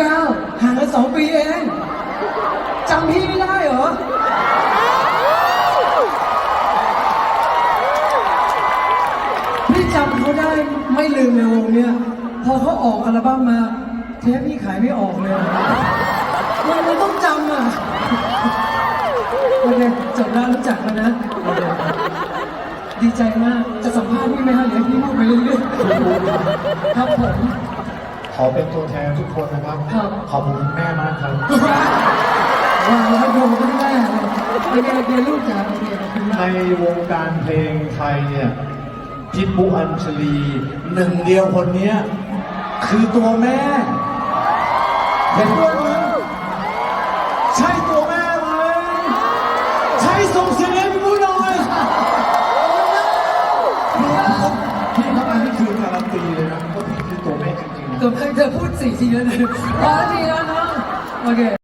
ก้าวห่างกันสองปีเองจำพี่ไม่ได้เหรอ พี่จำเขาได้ไม่ลืมในวงเนี้ยพอเขาออกอัลบั้มมา เทปพี่ขายไม่ออกเลยมันมันต้องจำอะโอเคจบแล้วรู้จักแล้วนะ ดีใจมาก จะสัมภาษณ์พี่ไหมฮะเดี๋ยวให้พี่พูดไปเรื่อยๆครับผม ขอเป็นตัวแทนทุกคนนะครับ ครับ ขอบคุณคุณแม่มากครับว้าวแล้วโดนก็แม่เลยโอเคโอเคลูกจ๋าโอเคขอบคุณมาก ในวงการเพลงไทยเนี่ยพิบุอัญชลีหนึ่งเดียวคนเนี้ยคือตัวแม่ เห็นด้วยไหมใช่ตัวแม่ไหมใช่ส่งเสียงให้พี่บุหน่อยพี่ครับพี่ครับอันนี้คือการันตีเลย เกือเธอพูดสี่ทีแล้วนะพอทีแล้วเนาะโอเค